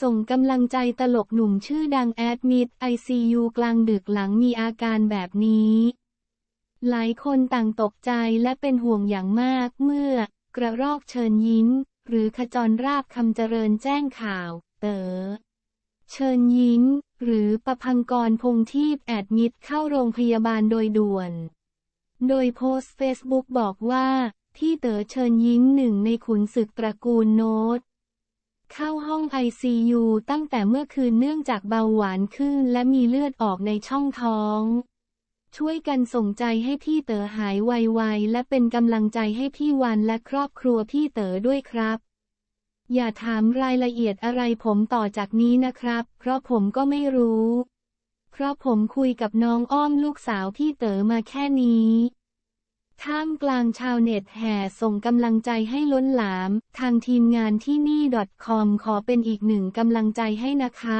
ส่งกำลังใจตลกหนุ่มชื่อดังแอดมิดไอซียูกลางดึกหลังมีอาการแบบนี้ หลายคนต่างตกใจและเป็นห่วงอย่างมากเมื่อ กระรอกเชิญยิ้ม หรือขจรราบคำเจริญแจ้งข่าว เต๋อเชิญยิ้ม หรือประพังกรพงทีพแอดมิดเข้าโรงพยาบาลโดยด่วน โดยโพสต์เฟซบุ๊กบอกว่า ที่เต๋อเชิญยิ้มหนึ่งในขุนศึกตระกูลโน้ต เข้าห้อง ICU ตั้งแต่เมื่อคืนเนื่องจากเบาหวานขึ้นและมีเลือดออกในช่องท้อง ช่วยกันส่งใจให้พี่เต๋อหายไวๆและเป็นกำลังใจให้พี่วันและครอบครัวพี่เต๋อด้วยครับ อย่าถามรายละเอียดอะไรผมต่อจากนี้นะครับ เพราะผมก็ไม่รู้ เพราะผมคุยกับน้องอ้อมลูกสาวพี่เต๋อมาแค่นี้ ท่ามกลางชาวเน็ตแห่ส่งกำลังใจให้ล้นหลาม ทางทีมงานที่นี่ .com ขอเป็นอีกหนึ่งกำลังใจให้นะคะ